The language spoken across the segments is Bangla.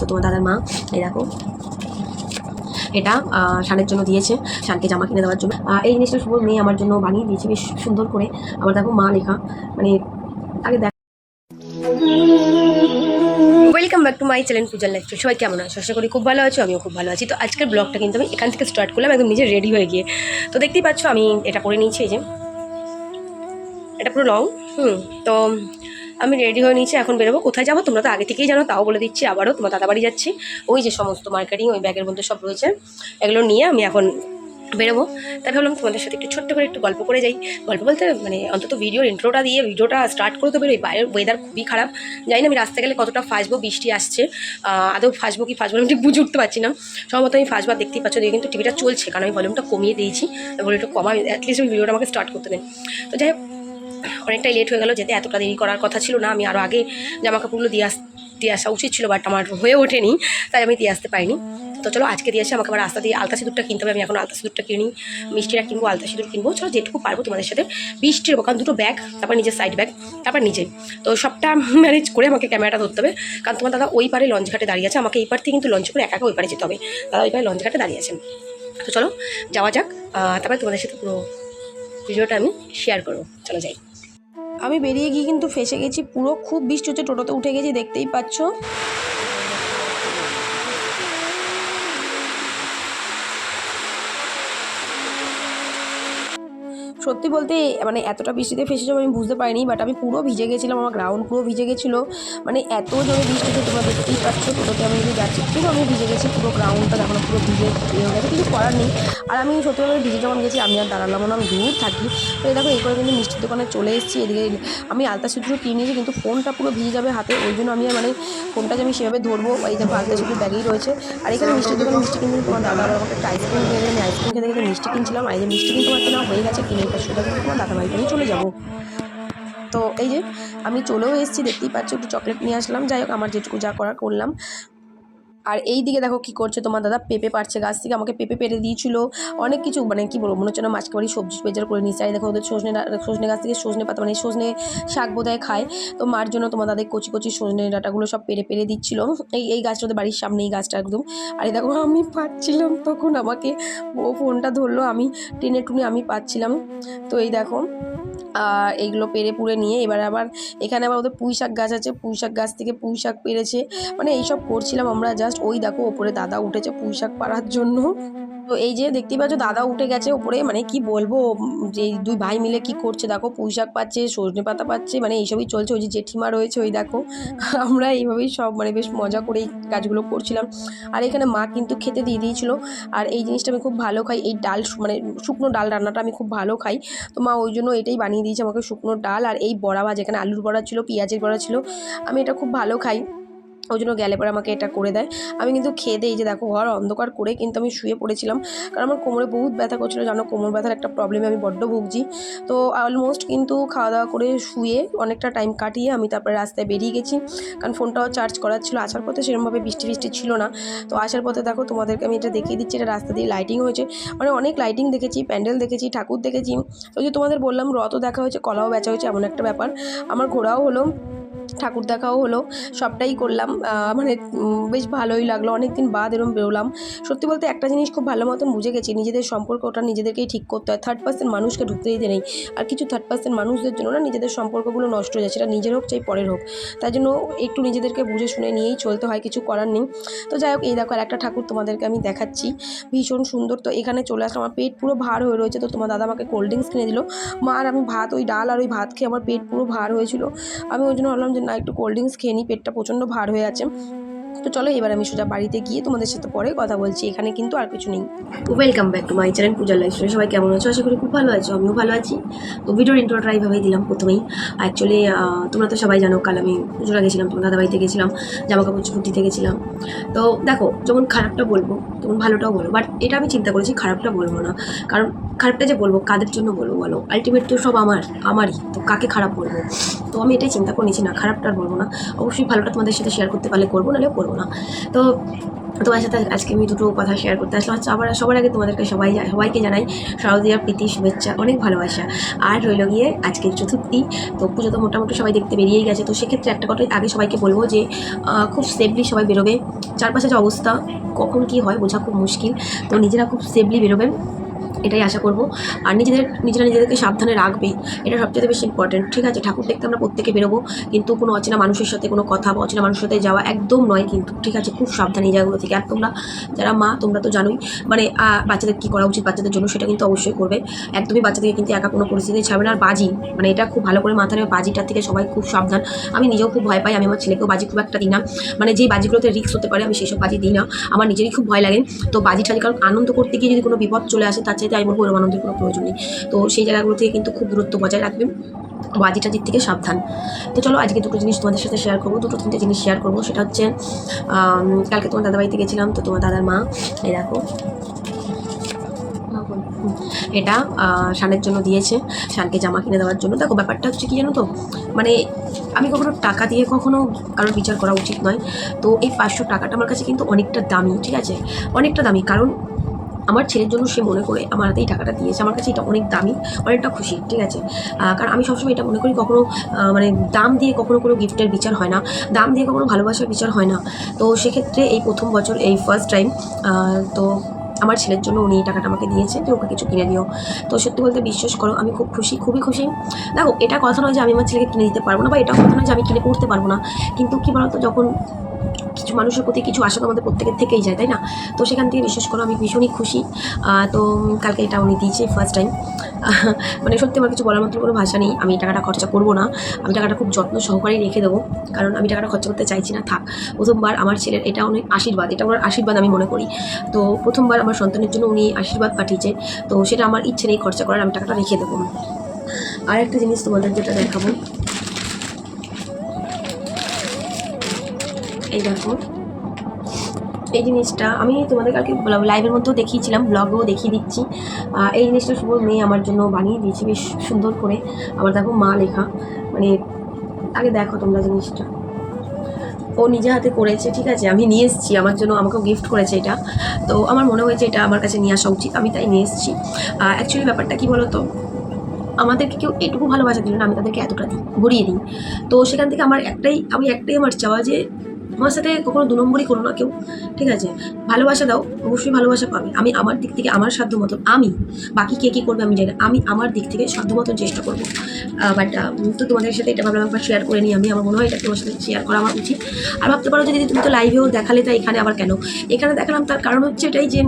তো তোমার দাদার মা, এই দেখো। এটা শানের জন্য দিয়েছে, শানকে জামা কিনে দেওয়ার জন্য। এই জিনিসটা শুভ মেয়ে আমার জন্য বানিয়ে দিয়েছে, বেশ সুন্দর করে। আবার দেখো মা লেখা মানে আগে দেখ welcome back to my channel পূজার লাইফ সবাই কেমন আছো? আশা করি খুব ভালো আছো, আমিও খুব ভালো আছি। তো আজকের ব্লগটা কিন্তু আমি এখান থেকে স্টার্ট করলাম, একদম নিজে রেডি হয়ে গিয়ে। তো দেখতেই পাচ্ছ, আমি এটা করে নিয়েছি, এই যে। এটা পুরো লং হুম, তো আমি রেডি হয়ে নিয়েছি, এখন বেরোবো। কোথায় যাব? তোমরা তো আগে থেকেই জানো, তাও বলে দিচ্ছি আবারও, তোমার দাদাবাড়ি যাচ্ছি। ওই যে সমস্ত মার্কেটিং ওই ব্যাগের মধ্যে সব রয়েছে। এগুলো নিয়ে আমি এখন বেরোবো। তাই ভাবলাম তোমাদের সাথে একটু ছোট্ট করে একটু গল্প করে যাই। গল্প বলতে মানে অন্তত ভিডিওর ইন্ট্রোটা দিয়ে ভিডিওটা স্টার্ট করে তো বেরোই। বাইরের ওয়েদার খুবই খারাপ। জানি না আমি রাস্তায় গেলে কতটা ফাঁসবো, বৃষ্টি আসছে। আদৌ ফাঁসবো কি ফাঁসবো আমি ঠিক বুঝে উঠতে পারছি না। সম্ভবত আমি ফাঁসবার দেখতেই পাচ্ছ দিয়ে কিন্তু টিভিটা চলছে, কারণ আমি ভলিউমটা কমিয়ে দিয়েছি। ভলিউমটা কমা অ্যাটলিস্ট আমি ভিডিওটা আমাকে স্টার্ট করতে দেন তো যাই হোক অনেকটাই লেট হয়ে গেল, যেতে এতটা দেরি করার কথা ছিল না। আমি আরও আগে জামা কাপড়গুলো দিয়ে আস দিয়ে আসা উচিত ছিল বাট আমার হয়ে ওঠেনি, তাই আমি দিয়ে আসতে পারিনি। তো চলো আজকে দিয়ে আসি আমাকে আবার রাস্তা দিয়ে আলতা সিঁদুরটা কিনতে হবে, আমি এখন আলতা সিঁদুরটা কিনি, মিষ্টিটা কিনবো, আলতা সিঁদুর কিনবো। চলো যেটুকু পারব তোমাদের সাথে, বৃষ্টির কারণ দুটো ব্যাগ তারপর নিজের সাইড ব্যাগ তারপর নিজে। তো সবটা ম্যানেজ করে আমাকে ক্যামেরাটা ধরতে হবে, কারণ তোমার দাদা ওই পারে লঞ্চ ঘাটে দাঁড়িয়ে আছে, আমাকে এই পার থেকে কিন্তু লঞ্চ করে একা একা ওই পারে যেতে হবে। দাদা ওই পারে লঞ্চ ঘাটে দাঁড়িয়ে আছেন। তো চলো যাওয়া যাক তারপরে তোমাদের সাথে পুরো ভিডিওটা আমি শেয়ার করব। চলো যাই। আমি বেরিয়ে গিয়ে কিন্তু ফেসে গেছি পুরো। খুব বৃষ্টি হচ্ছে, টোটোতে উঠে গেছি, দেখতেই পাচ্ছ। সত্যি বলতে মানে এতটা বৃষ্টিতে ফেসেছিলাম আমি বুঝতে পারিনি বাট আমি পুরো ভিজে গেছিলাম, আমার গ্রাউন্ড পুরো ভিজে গেছিল। মানে এত জোরে বৃষ্টিতে তোমরা দেখতেই পাচ্ছ, টোটোতে আমি যদি যাচ্ছি পুরো আমি ভিজে গেছি, পুরো গ্রাউন্ডটা দেখো না, পুরো ভিজে ইয়ে হয়ে গেছে, কিছু করার নেই। আর আমি সত্যি বলতে ভিজে যখন গেছি, আমি আর দাঁড়ালাম না, আমি দূর থাকি। তো এই দেখো, এই করে কিন্তু মিষ্টির দোকানে চলে এসেছি, এদিকে আমি আলতা সিঁদুর কিনে নিয়েছি, কিন্তু ফোনটা পুরো ভিজে যাবে হাতে, ওই জন্য আমি মানে ফোনটা যে আমি সেভাবে ধরবো, এই দেখো আলতা সিঁদুর ব্যাগেই রয়েছে। আর এখানে মিষ্টির দোকানে মিষ্টি কিনতে তোমার দাদা আবার আমাকে একটা আইসক্রিম কিনে আমি আইসক্রিম খেতে খেতে মিষ্টি কিনছিলাম। আর এই যে মিষ্টি কিন্তু আমার না, হয়ে গেছে, কিনে এবার সোজা কিন্তু তোমার দাদা বাড়িতে আমি চলে যাব। তো এই যে আমি চলেও এসেছি, দেখতেই পাচ্ছি, একটু চকলেট নিয়ে আসলাম। যাই হোক, আমার যেটুকু যা করার করলাম। আর এই দিকে দেখো কি করছে তোমার দাদা? পেঁপে পারছে গাছ থেকে। আমাকে পেঁপে পেরে দিয়েছিল। অনেক কিছু মানে কি বলব, মনে হচ্ছে না মাছকে বাড়ি সবজি বেজার করে নিচ্ছে আর দেখো ওদের সজনে সজনে গাছ থেকে সজনে পাতা মানে সজনে শাক বোধহয় খায়। তো মার জন্য তোমার দাদা কচি কচি সজনে ডাটাগুলো সব পেরে পেরে দিচ্ছিল। এই এই গাছটা ওদের বাড়ির সামনে এই গাছটা একদম। আর এই দেখো আমি পাচ্ছিলাম তখন আমাকে, ও ফোনটা ধরলো, আমি টেনে টুনে আমি পাচ্ছিলাম। তো এই দেখো এইগুলো পেরে পুড়ে নিয়ে এবার আবার এখানে আবার ওদের পুঁই শাক গাছ আছে, পুঁই শাক গাছ থেকে পুঁই শাক পেরেছে। মানে এইসব করছিলাম আমরা জাস্ট ওই দেখো ওপরে দাদা উঠেছে পুঁই শাক পাড়ার জন্য। তো এই যে দেখতেই পাচ্ছ দাদা উঠে গেছে ওপরে মানে কি বলব যে দুই ভাই মিলে কি করছে দেখো পুঁই শাক পাচ্ছে সজনে পাতা পাচ্ছে মানে এইসবই চলছে ওই যে জেঠিমা রয়েছে ওই দেখো আমরা এইভাবেই সব মানে বেশ মজা করে এই কাজগুলো করছিলাম। আর এখানে মা কিন্তু খেতে দিয়ে দিয়েছিল আর এই জিনিসটা আমি খুব ভালো খাই এই ডাল মানে শুকনো ডাল রান্নাটা আমি খুব ভালো খাই। তো মা ওই জন্য এটাই বানিয়ে দিয়েছে আমাকে শুকনো ডাল আর এই বড়া ভাজা এখানে আলুর বড়া ছিল পেঁয়াজের বড়া ছিল আমি এটা খুব ভালো খাই। ওই জন্য গেলে পরে আমাকে এটা করে দেয়। আমি কিন্তু খেয়ে দিই যে দেখো, ঘর অন্ধকার করে কিন্তু আমি শুয়ে পড়েছিলাম। কারণ আমার কোমরে বহুত ব্যথা করছিল, জানো? কোমর ব্যথার একটা প্রবলেমে আমি বড্ড ভুগছি। তো অলমোস্ট কিন্তু খাওয়া দাওয়া করে শুয়ে অনেকটা টাইম কাটিয়ে আমি তারপরে রাস্তায় বেরিয়ে গেছি। কারণ ফোনটাও চার্জ করার ছিল। আসার পথে সেরকমভাবে বৃষ্টি বৃষ্টি ছিল না। তো আসার পথে দেখো, তোমাদেরকে আমি এটা দেখিয়ে দিচ্ছি। এটা রাস্তা দিয়ে লাইটিং হয়েছে। মানে অনেক লাইটিং দেখেছি, প্যান্ডেল দেখেছি, ঠাকুর দেখেছি। ওই যে তোমাদের বললাম, রথও দেখা হয়েছে, কলাও বেচা হয়েছে, এমন একটা ব্যাপার। আমার ঘোরাও হলো। ঠাকুর দেখাও হলো, সবটাই করলাম। মানে বেশ ভালোই লাগল। অনেক দিন বাদ এরম বেরোলাম। সত্যি বলতে একটা জিনিস খুব ভালো মতন বুঝে গেছি, নিজেদের সম্পর্ক ওটা নিজেদেরকেই ঠিক করতে হয়। থার্ড পার্সেন্ট মানুষকে ঢুকতে দিতে নেই। আর কিছু থার্ড পার্সেন্ট মানুষদের জন্য না নিজেদের সম্পর্কগুলো নষ্ট হয়ে যায়, সেটা নিজের হোক চাই পরের হোক। তাই জন্য একটু নিজেদেরকে বুঝে শুনে নিয়েই চলতে হয়, কিছু করার নেই। তো যাই হোক, এই দেখো আর একটা ঠাকুর তোমাদেরকে আমি দেখাচ্ছি। ভীষণ সুন্দর। তো এখানে চলে আসলাম। আমার পেট পুরো ভার হয়ে রয়েছে। তো তোমার দাদা আমাকে কোল্ড ড্রিঙ্কস কিনে দিল। মা আর আমি ভাত, ওই ডাল আর ওই ভাত খেয়ে আমার পেট পুরো ভার হয়েছিল। আমি ওই জন্য ভাবলাম যে না একটু কোল্ড ড্রিঙ্কস খেয়ে নিই পেটটা প্রচণ্ড ভার হয়ে আছে। তো চলো, এবার আমি সোজা বাড়িতে গিয়ে তোমাদের সাথে পরে কথা বলছি। এখানে কিন্তু আর কিছু নেই। Welcome back to my channel পূজার লাইফ সবাই কেমন আছো? আশা করি খুব ভালো আছো, আমিও ভালো আছি। তো ভিডিওর ইন্ট্রোটা এইভাবেই দিলাম প্রথমেই। অ্যাকচুয়ালি তোমরা তো সবাই জানো, কাল আমি পুজোরা গেছিলাম, তোমার দাদাবাড়িতে গেছিলাম জামা কাপড় দিতে গেছিলাম। তো দেখো, যখন খারাপটা বলব, তখন ভালোটাও বলব। বাট এটা আমি চিন্তা করেছি, খারাপটা বলব না। কারণ খারাপটা যে বলব, কাদের জন্য বলব বলো? আলটিমেট তো সব আমার, আমারই। তো কাকে খারাপ বলব? তো আমি এটাই চিন্তা করে নিয়েছি, না, খারাপটা আর বলব না। অবশ্যই ভালোটা তোমাদের সাথে শেয়ার করতে পারলে করব, নাহলে করব না। তো তোমার সাথে আজকে আমি দুটো কথা শেয়ার করতে আসলাম। আচ্ছা আবার সবার আগে তোমাদেরকে সবাই সবাইকে জানাই শারদীয়ার প্রীতি শুভেচ্ছা, অনেক ভালোবাসা। আর রইল গিয়ে আজকে চতুর্থী। তো পুজো তো মোটামুটি সবাই দেখতে বেরিয়েই গেছে। তো সেক্ষেত্রে একটা কথাই আগে সবাইকে বলব যে খুব সেফলি সবাই বেরোবে। চারপাশে যে অবস্থা, কখন কি হয় বোঝা খুব মুশকিল। তো নিজেরা খুব সেফলি বেরোবেন এটাই আশা করব। আর নিজেদের, নিজেরা নিজেদেরকে সাবধানে রাখবে, এটা সবচেয়ে বেশি ইম্পর্টেন্ট ঠিক আছে, ঠাকুর দেখতে আমরা প্রত্যেকে বেরোবো, কিন্তু কোনো অচেনা মানুষের সাথে, কোনো কথা বা অচেনা মানুষের সাথে যাওয়া একদম নয় কিন্তু। ঠিক আছে, খুব সাবধানে এই জায়গাগুলো থেকে। আর তোমরা যারা মা, তোমরা তো জানোই মানে বাচ্চাদের কী করা উচিত বাচ্চাদের জন্য সেটা কিন্তু অবশ্যই করবে। একদমই বাচ্চাদেরকে কিন্তু একা কোনো পরিস্থিতি ছাড়বে না। আর বাজি মানে এটা খুব ভালো করে মাথায় বাজিটার থেকে সবাই খুব সাবধান। আমি নিজেও খুব ভয় পাই, আমি আমার ছেলেকেও বাজি খুব একটা দিই না। মানে যেই বাজিগুলোতে রিক্স হতে পারে, আমি সেসব বাজি দিই না। আমার নিজেরই খুব ভয় লাগে। তো বাজি ঠাজি, কারণ আনন্দ করতে গিয়ে যদি কোনো বিপদ চলে আসে, তার চাইতে আমি বলব ওরকম আনন্দের কোনো প্রয়োজন নেই। তো সেই জায়গাগুলো থেকে কিন্তু খুব দূরত্ব বজায় রাখবেন বাজি টাজির থেকে সাবধান। তো চলো আজকে দুটো জিনিস তোমাদের সাথে শেয়ার করব। দুটো তিনটে জিনিস শেয়ার করব। সেটা হচ্ছে কালকে তোমার দাদা বাড়িতে গেছিলাম তো তোমার দাদার মা, এই দেখো। এটা শানের জন্য দিয়েছে, শানকে জামা কিনে দেওয়ার জন্য। দেখো ব্যাপারটা হচ্ছে কি জানো তো? মানে আমি কখনো টাকা দিয়ে কখনো কারোর বিচার করা উচিত নয়। তো এই পাঁচশো টাকাটা আমার কাছে কিন্তু অনেকটা দামি, ঠিক আছে? অনেকটা দামি। কারণ আমার ছেলের জন্য সে মনে করে আমার এই টাকাটা দিয়েছে। আমার কাছে এটা অনেক দামি, অনেকটা খুশি, ঠিক আছে? কারণ আমি সবসময় এটা মনে করি কখনো মানে দাম দিয়ে কখনো কোনো গিফটের বিচার হয় না, দাম দিয়ে কখনো ভালোবাসার বিচার হয় না। তো সেক্ষেত্রে এই প্রথম বছর, এই ফার্স্ট টাইম তো আমার ছেলের জন্য উনি এই টাকাটা আমাকে দিয়েছে যে ওকে কিছু কিনে দিও। তো সত্যি বলতে বিশ্বাস করো, আমি খুব খুশি, খুবই খুশি। দেখো, এটা কথা নয় যে আমি আমার ছেলেকে কিনে দিতে পারব না বা এটা কথা নয় যে আমি কিনে পড়তে পারব না। কিন্তু কী বলতো, যখন কিছু মানুষের প্রতি কিছু আশা তো আমাদের প্রত্যেকের থেকেই যায়, তাই না? তো সেখান থেকে বিশেষ করো, আমি ভীষণই খুশি। তো কালকে এটা উনি দিয়েছে ফার্স্ট টাইম মানে সত্যি আমার কিছু বলার মতো কোনো ভাষা নেই। আমি টাকাটা খরচা করব না। আমি টাকাটা খুব যত্ন সহকারেই রেখে দেবো। কারণ আমি টাকাটা খরচা করতে চাইছি না, থাক। প্রথমবার আমার ছেলের এটা অনেক আশীর্বাদ। এটা ওনার আশীর্বাদ আমি মনে করি। তো প্রথমবার আমার সন্তানের জন্য উনি আশীর্বাদ পাঠিয়েছে। তো সেটা আমার ইচ্ছে নেই খরচা করার, আমি টাকাটা রেখে দেবো। আর একটা জিনিস তোমাদের যেটা দেখাবো। এই দেখো। এই জিনিসটা আমি তোমাদের কালকে লাইভের মধ্যেও দেখিয়েছিলাম ব্লগেও দেখিয়ে দিচ্ছি। এই জিনিসটা শুভ মেয়ে আমার জন্য বানিয়ে দিয়েছে, বেশ সুন্দর করে। আবার দেখো মা লেখা। মানে আগে দেখো তোমরা জিনিসটা। ও নিজে হাতে করেছে, ঠিক আছে? আমি নিয়ে এসেছি, আমার জন্য আমাকেও গিফট করেছে এটা। তো আমার মনে হয়েছে এটা আমার কাছে নিয়ে আসা উচিত, আমি তাই নিয়ে এসেছি। অ্যাকচুয়ালি ব্যাপারটা কী বলো তো আমাদেরকে কেউ এটুকু ভালোবাসা দিল না, আমি তাদেরকে এতটা দিই ভরিয়ে দিই। তো সেখান থেকে আমার একটাই আমি একটাই আমার চাওয়া যে আমার সাথে কখনো দু নম্বরই করো না কেউ, ঠিক আছে? ভালোবাসা দাও, অবশ্যই ভালোবাসা পাবে। আমি আমার দিক থেকে আমার সাধ্য মতন, আমি, বাকি কে কী করবে আমি জানি না। আমি আমার দিক থেকে সাধ্য মতন চেষ্টা করব। বাট তো তোমাদের সাথে এটা ভাবলাম একবার শেয়ার করে নিই আমি। আমার মনে হয় এটা তোমার সাথে শেয়ার করা আমার উচিত। আর ভাবতে পারো যদি তুমি তো লাইভেও দেখালে তাই এখানে আবার কেন? এখানে দেখালাম তার কারণ হচ্ছে এটাই যে,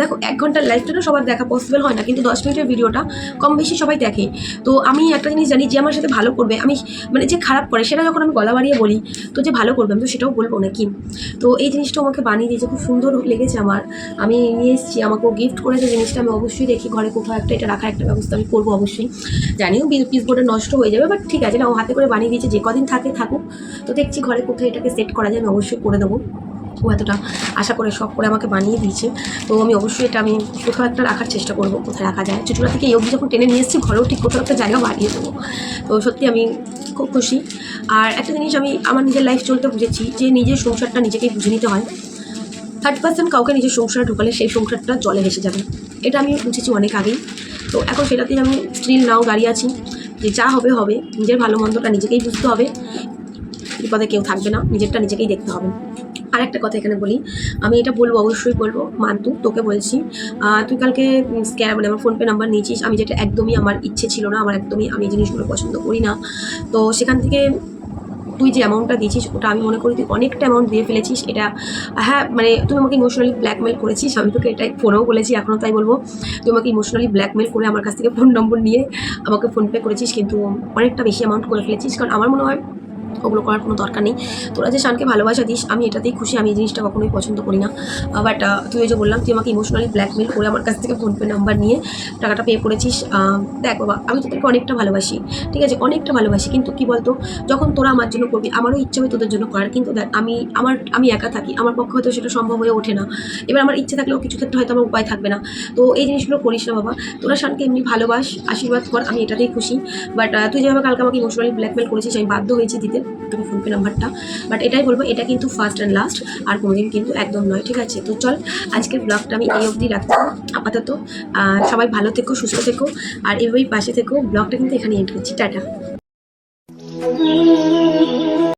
দেখো, এক ঘণ্টার লাইভটা না সবার দেখা পসিবল হয় না। কিন্তু দশ মিনিটের ভিডিওটা কম বেশি সবাই দেখে। তো আমি একটা জিনিস জানি যে আমার সাথে ভালো করবে। আমি মানে যে খারাপ করে, সেটা যখন আমি গলা বাড়িয়ে বলি, তো যে ভালো করবে, আমি তো সেটাও বলব নাকি? তো এই জিনিসটা আমাকে বানিয়ে দিয়েছে, খুব সুন্দর লেগেছে আমার। আমি নিয়ে এসেছি, আমাকেও গিফট করেছে জিনিসটা, আমি অবশ্যই দেখি ঘরে কোথাও একটা, এটা রাখার একটা ব্যবস্থা আমি করব অবশ্যই। জানিও পিস বোর্ডে নষ্ট হয়ে যাবে বাট ঠিক আছে, না, ও হাতে করে বানিয়ে দিয়েছে, যে কদিন থাকে, থাকুক। তো দেখছি ঘরে কোথায় এটাকে সেট করা যায়, আমি অবশ্যই করে দেবো। ও এতটা আশা করে, শখ করে আমাকে বানিয়ে দিয়েছে। তো আমি অবশ্যই এটা আমি কোথাও একটা রাখার চেষ্টা করব, কোথায় রাখা যায়। ছোটোবেলা থেকে এই অবধি যখন টেনে নিয়ে এসেছি, ঘরেও ঠিক কোথাও একটা জায়গা বানিয়ে দেবো। তো সত্যি আমি খুব খুশি। আর একটা জিনিস আমি আমার নিজের লাইফ চলতে বুঝেছি যে নিজের সংসারটা নিজেকেই বুঝে নিতে হয়। থার্টি পার্সেন্ট কাউকে নিজের সংসারে ঢোকালে সেই সংসারটা জলে ভেসে যাবে। এটা আমি বুঝেছি অনেক আগেই। তো এখন সেটাতেই আমি স্টিল নাও দাঁড়িয়ে আছি যে যা হবে হবে। নিজের ভালো মন্দটা নিজেকেই বুঝতে হবে। বিপদে কেউ থাকবে না। নিজেরটা নিজেকেই দেখতে হবে। আর একটা কথা এখানে বলি। আমি এটা বলব, অবশ্যই বলব। মান্তু, তোকে বলছি তুই কালকে স্ক্যান মানে আমার ফোনপে নাম্বার নিয়েছিস। আমি যেটা একদমই আমার ইচ্ছে ছিল না, আমার একদমই আমি জিনিসগুলো পছন্দ করি না। তো সেখান থেকে তুই যে অ্যামাউন্টটা দিয়েছিস, ওটা আমি মনে করি তুই অনেকটা অ্যামাউন্ট দিয়ে ফেলেছিস। এটা হ্যাঁ মানে তুই আমাকে ইমোশনালি ব্ল্যাকমেল করেছিস। আমি তোকে এটাই ফোনেও বলেছি এখনও তাই বলব। তুই আমাকে ইমোশনালি ব্ল্যাকমেল করে আমার কাছ থেকে ফোন নম্বর নিয়ে আমাকে ফোনপে করেছিস। কিন্তু অনেকটা বেশি অ্যামাউন্ট করে ফেলেছিস। কারণ আমার মনে হয় ওগুলো করার কোনো দরকার নেই। তোরা যে শানকে ভালোবাসা দিস, আমি এটাতেই খুশি, আমি এই জিনিসটা কখনোই পছন্দ করি না। বাট তুই যে বললাম, তুই আমাকে ইমোশনালি ব্ল্যাকমেল করে আমার কাছ থেকে ফোনপে নাম্বার নিয়ে টাকাটা পে করেছিস দেখ বাবা, আমি তোদেরকে অনেকটা ভালোবাসি, ঠিক আছে? অনেকটা ভালোবাসি, কিন্তু কি বলতো, যখন তোরা আমার জন্য করবি, আমারও ইচ্ছে হয় তোদের জন্য করার, কিন্তু দেখ, আমি, আমার, আমি একা থাকি, আমার পক্ষে হয়তো সেটা সম্ভব হয়ে ওঠে না। এবার আমার ইচ্ছে থাকলেও কিছু ক্ষেত্রে হয়তো আমার উপায় থাকবে না। তো এই জিনিসগুলো করিস না বাবা। তোরা শানকে এমনি ভালোবাস, আশীর্বাদ কর, আমি এটাতেই খুশি। বাট তুই যেভাবে কালকে আমাকে ইমোশনালি ব্ল্যাকমেল করেছিস, আমি বাধ্য হয়েছি দিতে। তুমি ফোনপে নাম্বারটা বাট এটাই বলব, এটা কিন্তু ফার্স্ট অ্যান্ড লাস্ট আর কোনোদিন কিন্তু একদম নয়, ঠিক আছে? তো চল, আজকের ব্লগটা আমি এই অবধি রাখতে আপাতত। সবাই ভালো থেকো, সুস্থ থেকো, আর এভাবেই পাশে থেকো। ব্লগটা কিন্তু এখানে এন্ড করছি, টাটা।